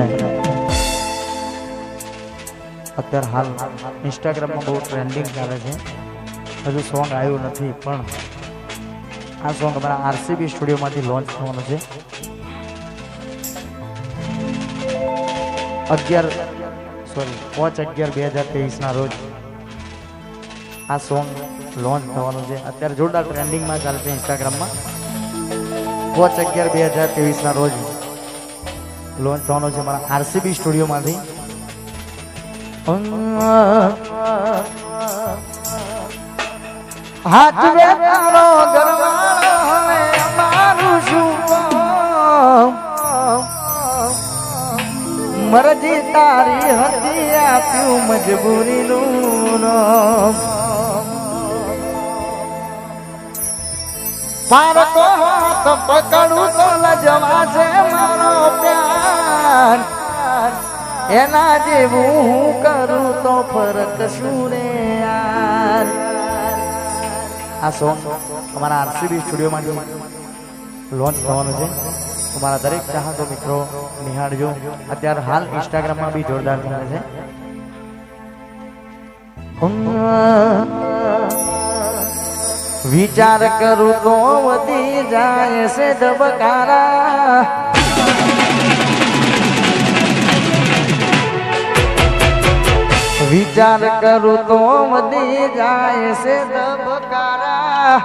અને અત્યારે હાલ ઇન્સ્ટાગ્રામમાં બહુ ટ્રેન્ડિંગ ચાલે છે. હજુ સોંગ આવ્યું નથી, પણ આ સોંગ અમારા આરસીબી સ્ટુડિયોમાંથી લોન્ચ થવાનું છે. અગિયાર સોરી પાંચ અગિયાર બે હજાર ના રોજ આ સોંગ લોન્ચ થવાનું છે. અત્યારે જોરદાર ટ્રેન્ડિંગમાં ચાલે છે ઇન્સ્ટાગ્રામમાં પાંચ અગિયાર બે હજાર ના રોજ લોન્ચ થવાનો છે મારા આરસીબી સ્ટુડિયોમાંથી. હાથ બે તારો ગરવાળો મરજી તારી હતી, આપ્યું મજબૂરીનું પારકો હાથ પકડું તો લજવા છે મારો પ્યાર એના જેવું હું કરું તો ફરક શું રે યાર? આ સોંગ અમારા આરસીબી સ્ટુડિયોમાંથી લોન્ચ થવાનું છે. તમારા દરેક ચાહકો મિત્રો નિહાળજો. અત્યારે હાલ ઇન્સ્ટાગ્રામમાં બી જોરદાર ચાલે છે. વિચાર કરું તો વધી જાય છે ધબકારા વિચાર કરું તો વધી જાય છે ધબકારા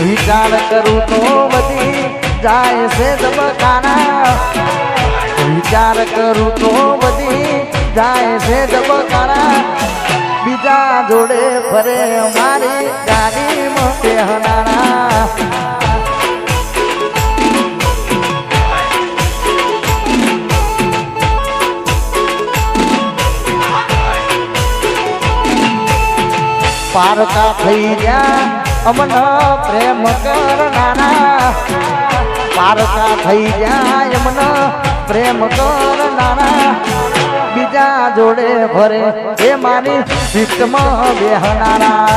વિચાર કરું તો વધી જાય છે ધબકારા વિચાર કરું તો વધી જાય છે ધબકારા બીજા જોડે ફરે મારી ગાડીમાં પહેનારા પારકા થઈ ગયા, અમન પ્રેમ કરનારા. પારકા થઈ ગયા, અમન પ્રેમ કરનારા. જોડે ફરે એ મારી સીટમાં બેહનારા.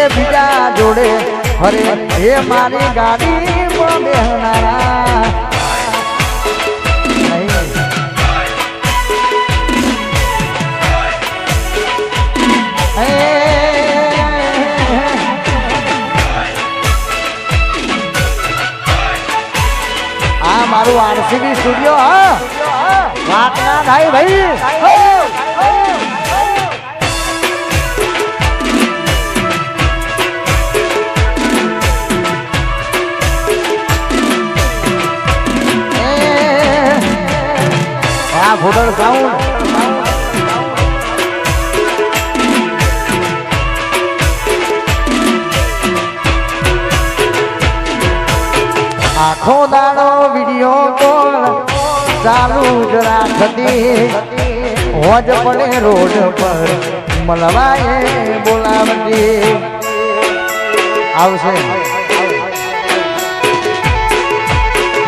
એ બીજા જોડે ફરે એ મારી ગાડીમાં બેહનારા. મારું આરસીબી સ્ટુડિયો હા. વાત ના થાય ભાઈ. ફોટો સાઉન્ડ આખો દાડો જ રાખતી હોજ પડે રોડ પર મલવાએ બોલાવતી આવશે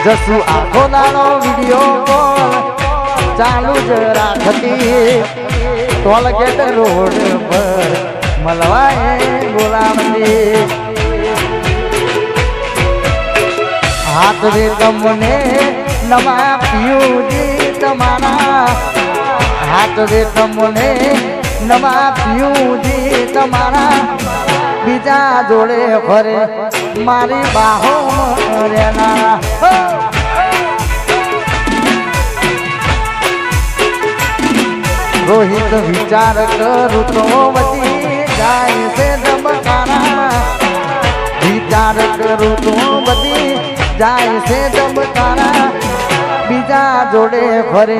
જસુ આખો દાડો વીડિયો કોલ ચાલુ જ રાખતી ટોલ ગેટ રોડ પર મલવાએ બોલાવતી હાથ રે તમને નવા પિયુજી તમારા હાથ રે તમને નવા પિયુજી તમારા બીજા જોડે ફરે મારી બાહો રેના. રોહિત વિચાર કરું તો વધી જાય છે ધમકારા. વિચાર કરું તો વધી જાય છે ધમકારા. બીજા જોડે ફરે.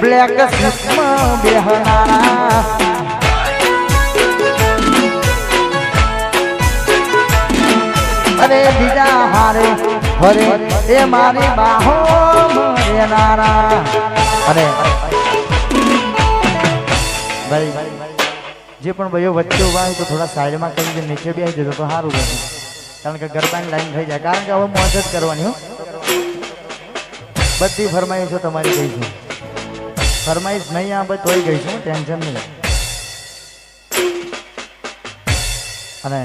બ્લેક સિસ્ટમાં બેહનારા અરે બીજા હારે ફરે. એ મારી બાહો મરેનારા. અને ભાઈ, જે પણ ભાઈઓ વચ્ચે ઊભા હોય તો થોડા સાઈડમાં કરી નીચે બી આવી જતો તો સારું રહે કારણ કે ગરબાની લાઈન થઈ જાય. કારણ કે હવે મોજ જ કરવાની હો. બધી ફરમાઈશો તમારી ગઈ છું. ફરમાઈશ નહીં આ બધું તોય ગઈ છું ટેન્શન નહીં. અને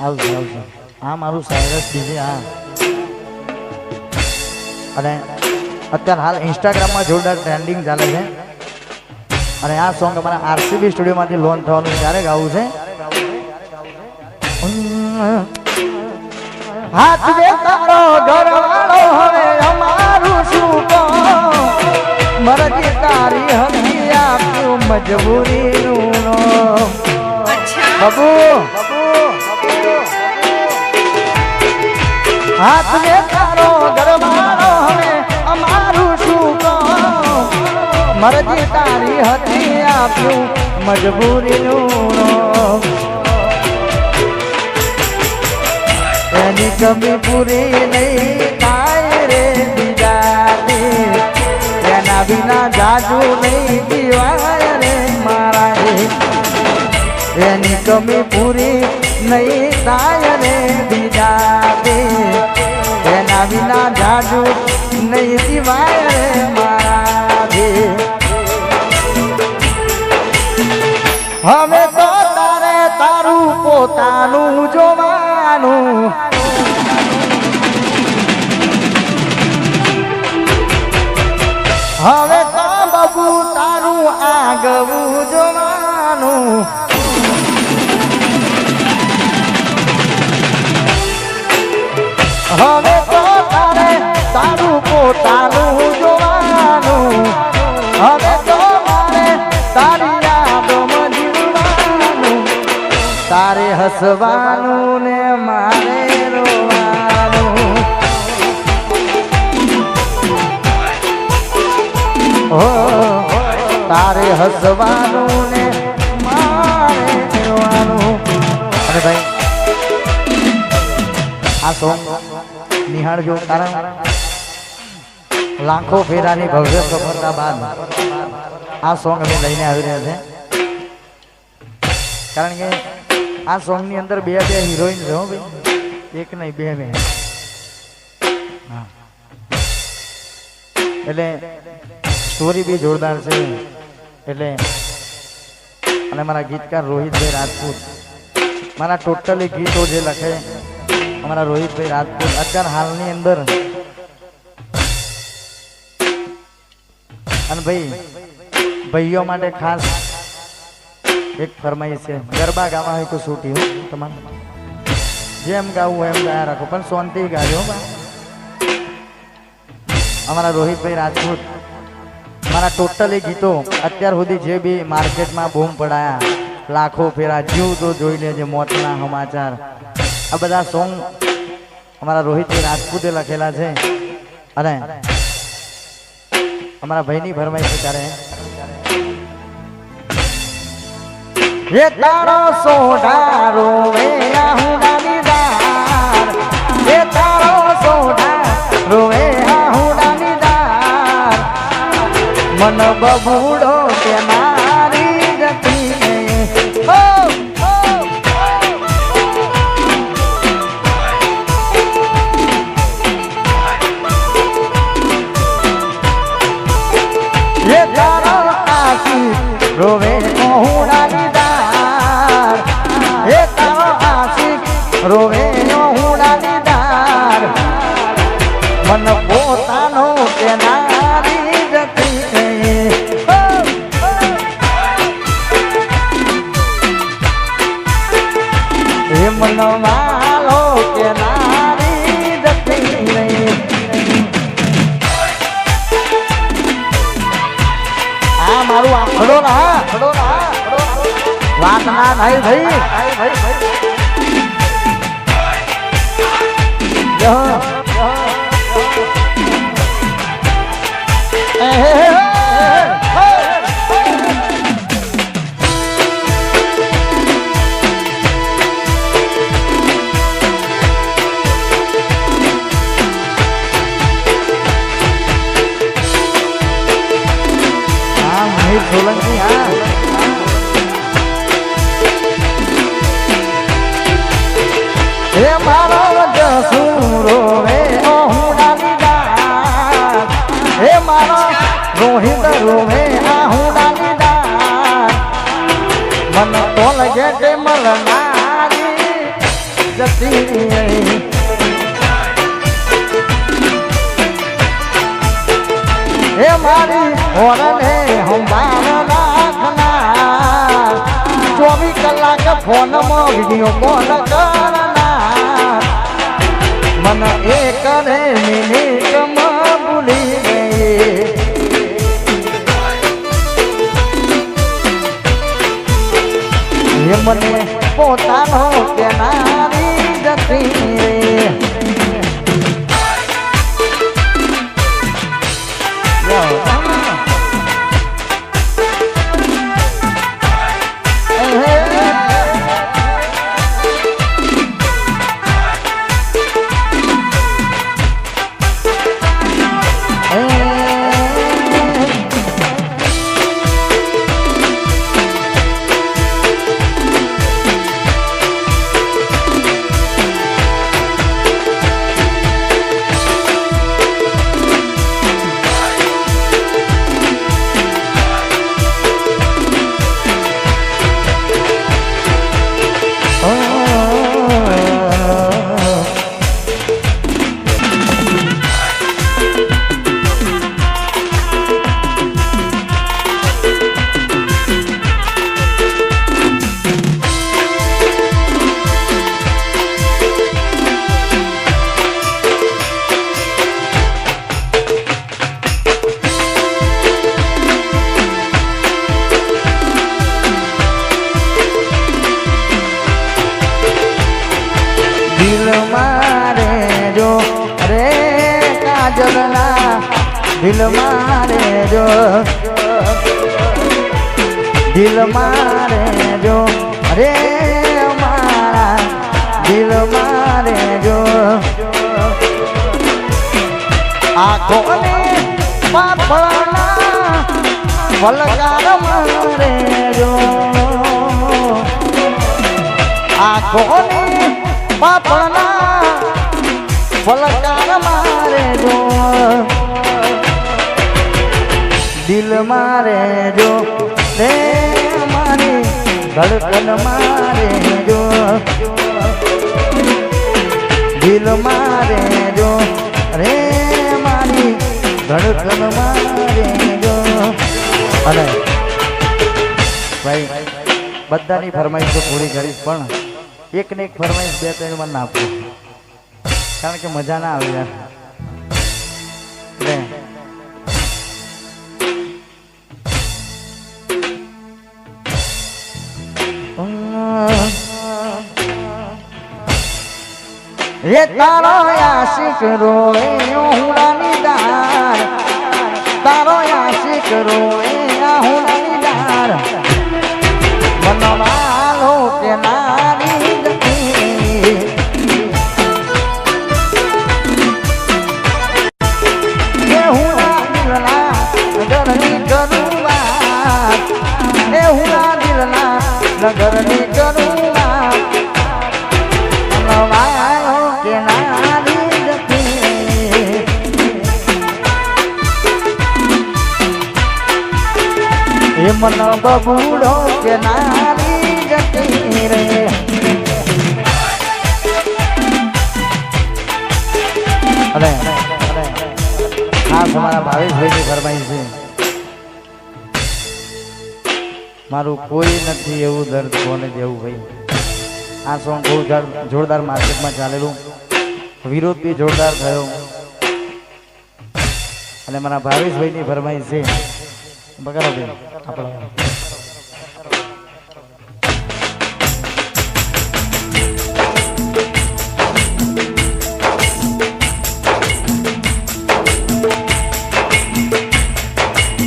આવજો આવજો. આ મારું સાયરસ ડીજે હા. અને અત્યારે હાલ ઇન્સ્ટાગ્રામમાં જોરદાર ટ્રેન્ડિંગ ચાલે છે. અને આ સોંગ અમારા આરસીબી સ્ટુડિયોમાંથી લોન થવાનું ક્યારે ગાવું છે? હાથ બે તારો ઘરવાળો હવે અમારું શું મરજી તારી હમી આપ્યું મજબૂરીનું બબુ હાથ બે તારો ઘરવાળો હવે અમારું શું મરજી તારી હતી આપ્યું મજબૂરીનું એની કમી પૂરી નહીં થાય રે બીજાની એના વિના જાજુ નહીં દીવાય રે મારા એની કમી પૂરી નહીં થાય રે બીજાની એના વિના જાજુ નહીં દીવાય રે હસવાનું ને મારે હો, તારે હસવાનું ને મારે અને ભાઈ, આ સોંગ નિહાળજો, કારણ લાખો ફેરાની ભવ્ય સફળતા બાદ આ સોંગ અમે લઈને આવી રહ્યા છે. કારણ કે આ સોંગની અંદર બે બે હિરોઈન છે ભાઈ. એક નહીં, બે બે એટલે સ્ટોરી બી જોરદાર છે. એટલે અને મારા ગીતકાર રોહિતભાઈ રાજપૂત. મારા ટોટલી ગીતો જે લખે, અમારા રોહિતભાઈ રાજપૂત, અત્યારે હાલની અંદર. અને ભાઈ, ભાઈઓ માટે ખાસ એક ફરમાઈશ છે, ગરબા ગાવા હોય તો છૂટી હો, તમારે. જેમ ગાવું એમ ગાયા રાખો, પણ શાંતિ ગાજો અમારા રોહિતભાઈ રાજપૂત, મારા ટોટલી ગીતો અત્યાર સુધી જે બી માર્કેટમાં બૂમ પડાયા, લાખો ફેરા, જીવ તો જોઈ લેજે મોતના સમાચાર. આ બધા સોંગ અમારા રોહિતભાઈ રાજપૂતે લખેલા છે. અને અમારા ભાઈની ભરમાઈ છે ત્યારે એ તારો સોઢારો વે હું દાર. એ તારો સોઢારો વે આહુડાની દાર. મન બબુડો ગેટે મલનારી જતી હે મારી ઓરને હંભાર રાખનાર ચોવીસ કલાક ફોનમાં વીડિયો કોલ કરનાર મન એ કરે ભૂલી મને પોતાનો કેનારી દિલ મારે જો દિલ મારે જો રે મારા દિલ મારે જો આંખોને પાપડના પલકાર મારે જો આંખોને પાપડના પલકાર મારે જો દિલ મારે જો રે મારી ધડકન મારે જો. દિલ મારે જો રે મારી ધડકન મારે જો. અને ભાઈ, બધાની ફરમાઈશ તો પૂરી કરીશ, પણ એક ને એક ફરમાઈશ બે ત્રણમાં ના આપું કારણ કે મજા ના આવે યાર. રે તારો આશિક રોએ હુડાની દાર તારો આશિક આ હુડાની દાર બબુડો કે નારી જતી રે. અરે ભાવેશભાઈની ફરમાઈશ છે. મારું કોઈ નથી એવું દર્દ કોને જેવું ભાઈ. આ સોંગ બહુ જોરદાર માર્કેટમાં ચાલેલું. વિરોધ બી જોરદાર થયો. અને મારા ભાવેશભાઈની ફરમાઈ છે. બગાડો બેન, આપણે.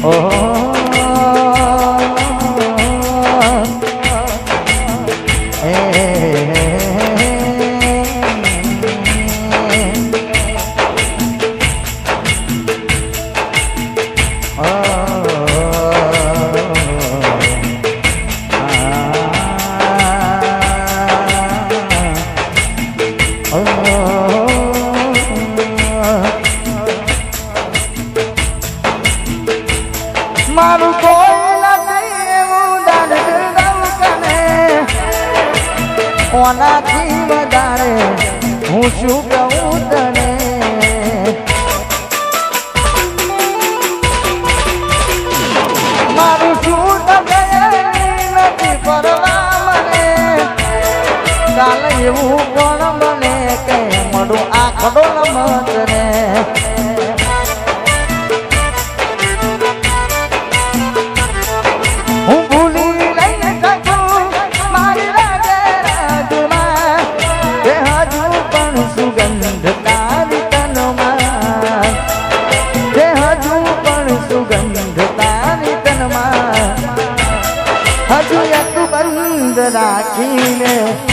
Oh. તારું કોઈ એવું દર્દ કને ઓનાથી વધારે હું શું કહું તને? મારું શું એવું પણ મને કે મોડું આ ખડો મને Medina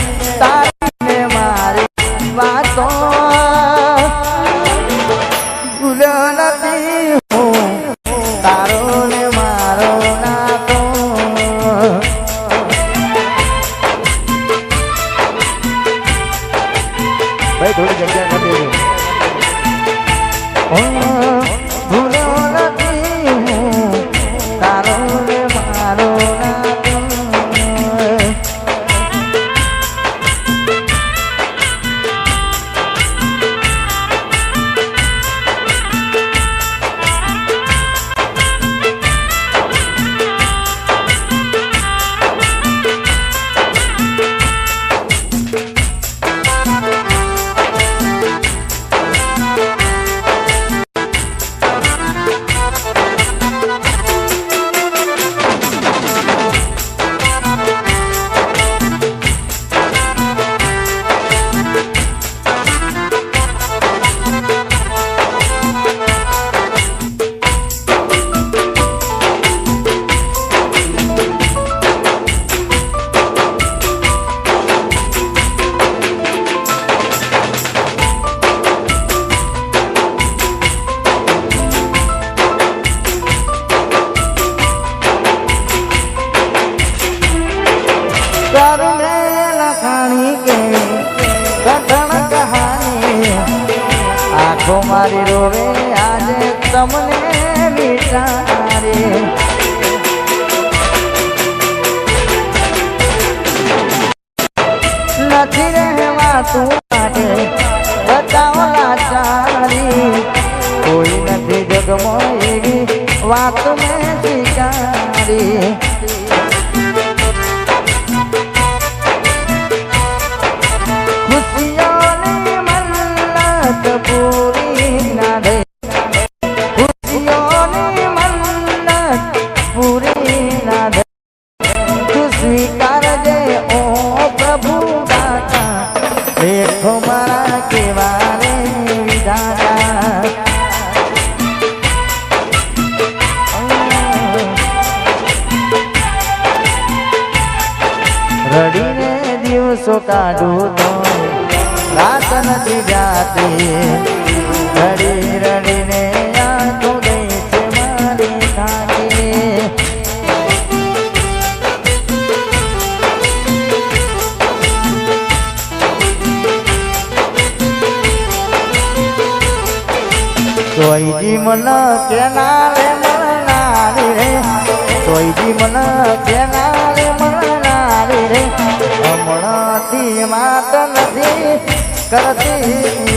જાડું તો રાત નથી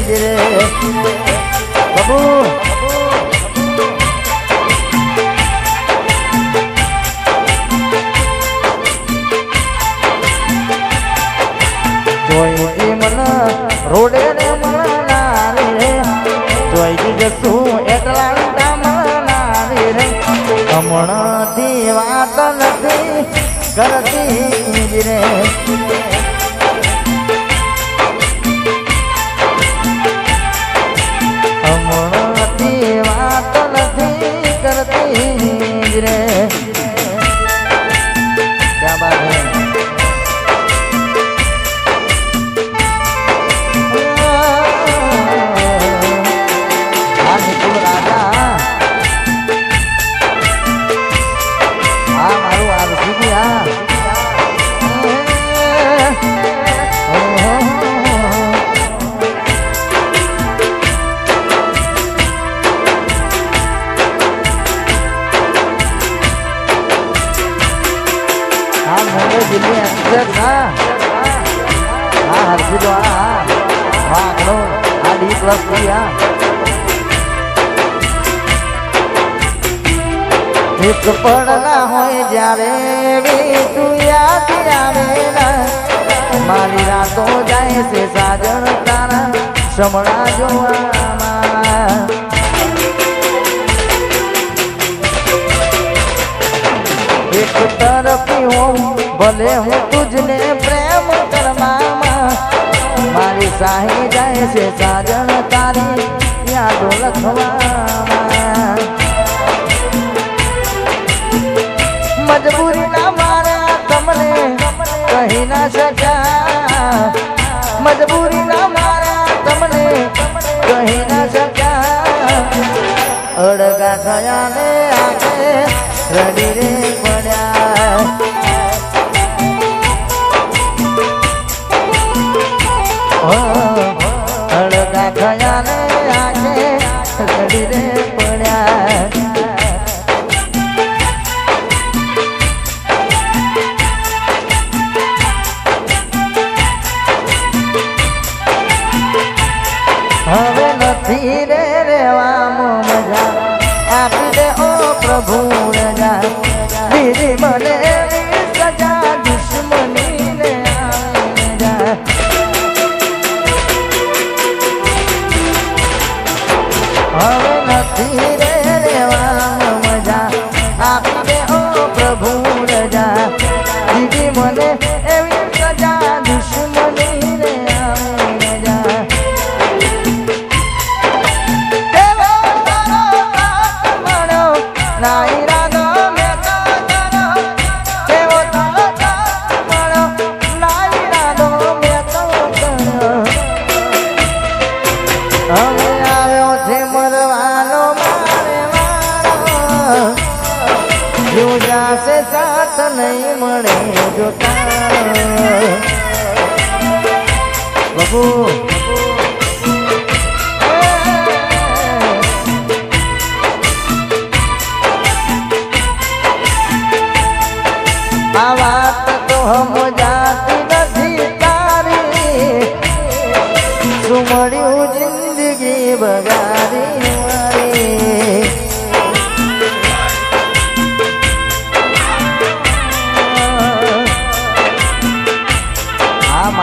જ રે બાબુ જોઈ મન રોડે ને મના રે. જોઈ જશું એટલા રે. હમણાં વાત નથી કરતી. એક તરફી હોઉં, ભલે હું તુજને પ્રેમ કરવામાં મારી સાહી જાય છે સાજણ તારી, યાદો લખવા.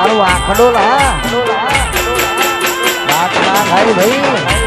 મારું આખડો લા વાત ના થાય ભાઈ.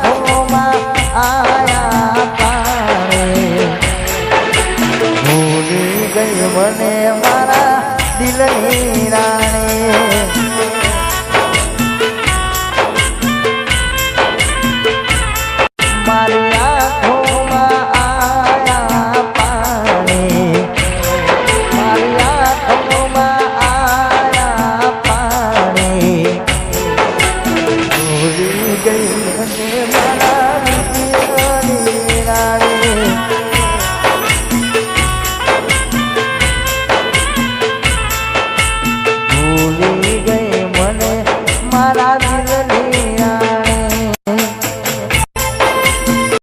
હો